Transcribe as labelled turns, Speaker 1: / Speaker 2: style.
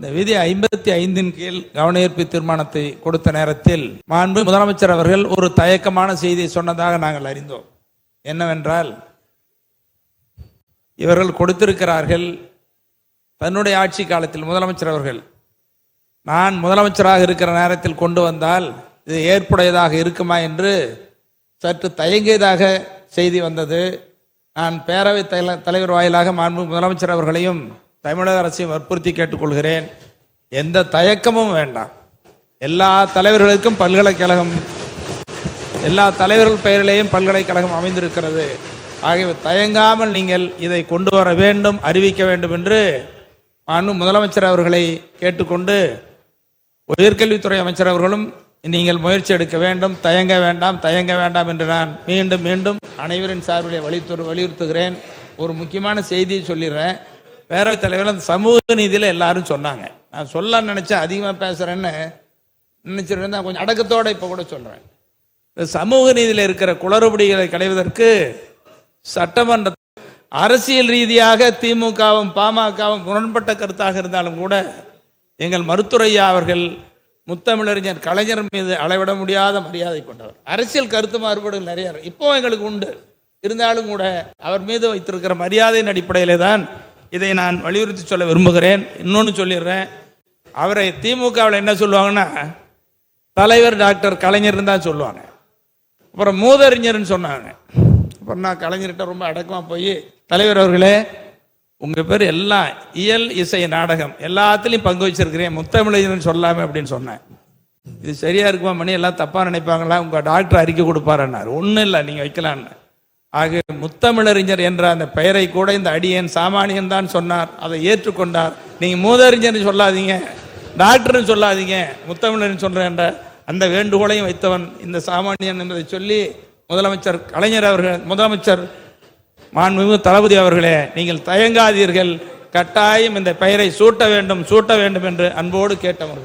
Speaker 1: இந்த விதி ஐம்பத்தி ஐந்தின் கீழ் கவனஈர்ப்பு தீர்மானத்தை கொடுத்த நேரத்தில் மாண்பு முதலமைச்சர் அவர்கள் ஒரு தயக்கமான செய்தியை சொன்னதாக நாங்கள் அறிந்தோம். என்னவென்றால் இவர்கள் கொடுத்திருக்கிறார்கள் தன்னுடைய ஆட்சி காலத்தில் முதலமைச்சர் அவர்கள். நான் முதலமைச்சராக இருக்கிற நேரத்தில் கொண்டு வந்தால் இது ஏற்புடையதாக இருக்குமா என்று சற்று தயங்கியதாக செய்தி வந்தது. நான் பேரவைத் தல- தலைவர் வாயிலாக மாண்பு முதலமைச்சர் அவர்களையும் தமிழக அரசையும் வற்புறுத்தி கேட்டுக்கொள்கிறேன். எந்த தயக்கமும் வேண்டாம். எல்லா தலைவர்களுக்கும் பல்கலைக்கழகம் எல்லா தலைவர்கள் பெயரிலேயும் பல்கலைக்கழகம் அமைந்திருக்கிறது. ஆகவே தயங்காமல் நீங்கள் இதை கொண்டு வர வேண்டும் அறிவிக்க வேண்டும் என்று நானும் முதலமைச்சர் அவர்களை கேட்டுக்கொண்டு உயர்கல்வித்துறை அமைச்சர் அவர்களும் நீங்கள் முயற்சி எடுக்க வேண்டும் தயங்க வேண்டாம் தயங்க வேண்டாம் என்று நான் மீண்டும் மீண்டும் அனைவரின் சார்பிலே வலியுறு வலியுறுத்துகிறேன். ஒரு முக்கியமான செய்தியை சொல்லிடுறேன். பேரவைத் தலைவர் அந்த சமூக நீதியில் எல்லாரும் சொன்னாங்க. நான் சொல்ல நினைச்சேன் அதிகமாக பேசுறேன்னு நினைச்சிருந்தேன் நான் கொஞ்சம் அடக்கத்தோட இப்போ கூட சொல்றேன். இந்த சமூக நீதியில் இருக்கிற குளறுபடிகளை களைவதற்கு சட்டமன்ற அரசியல் ரீதியாக திமுகவும் பாமகவும் முரண்பட்ட கருத்தாக இருந்தாலும் கூட எங்கள் மருத்துரையா அவர்கள் முத்தமிழறிஞர் கலைஞர் மீது அளவிட முடியாத மரியாதை கொண்டவர். அரசியல் கருத்து மாறுபாடுகள் நிறைய இப்போ எங்களுக்கு உண்டு. இருந்தாலும் கூட அவர் மீது வைத்திருக்கிற மரியாதையின் அடிப்படையிலே தான் இதை நான் வலியுறுத்தி சொல்ல விரும்புகிறேன். இன்னொன்று சொல்லிடுறேன். அவரை திமுகவில் என்ன சொல்லுவாங்கன்னா தலைவர் டாக்டர் கலைஞர்னு தான் சொல்லுவாங்க. அப்புறம் மூதறிஞர்னு சொன்னாங்க. அப்புறம் நான் கலைஞர்கிட்ட ரொம்ப அடக்கமாக போய் தலைவர் அவர்களே உங்கள் பேர் எல்லாம் இயல் இசை நாடகம். எல்லாத்துலேயும் பங்கு வச்சிருக்கிறேன் முத்தமிழர்னு சொல்லாமே அப்படின்னு சொன்னேன். இது சரியா இருக்குமா மணி? எல்லாம் தப்பாக நினைப்பாங்களா? உங்கள் டாக்டர் அறிக்கை கொடுப்பாருன்னாரு. ஒன்றும் இல்லை நீங்கள் வைக்கலான்னு ஆக முத்தமிழறிஞர் என்ற அந்த பெயரை கூட இந்த அடியன் சாமானியன் தான் சொன்னார். அதை ஏற்றுக்கொண்டார். நீங்க மூதறிஞர்னு சொல்லாதீங்க. டாக்டர்னு சொல்லாதீங்க. முத்தமிழர்னு சொல்றேன்ற அந்த வேண்டுகோளையும் வைத்தவன் இந்த சாமானியன் என்பதை சொல்லி முதலமைச்சர் கலைஞர் அவர்கள் முதலமைச்சர் மாண்புமிகு தளபதி அவர்களே நீங்கள் தயங்காதீர்கள். கட்டாயம் இந்த பெயரை சூட்ட வேண்டும் சூட்ட வேண்டும் என்று அன்போடு கேட்டவர்கள்.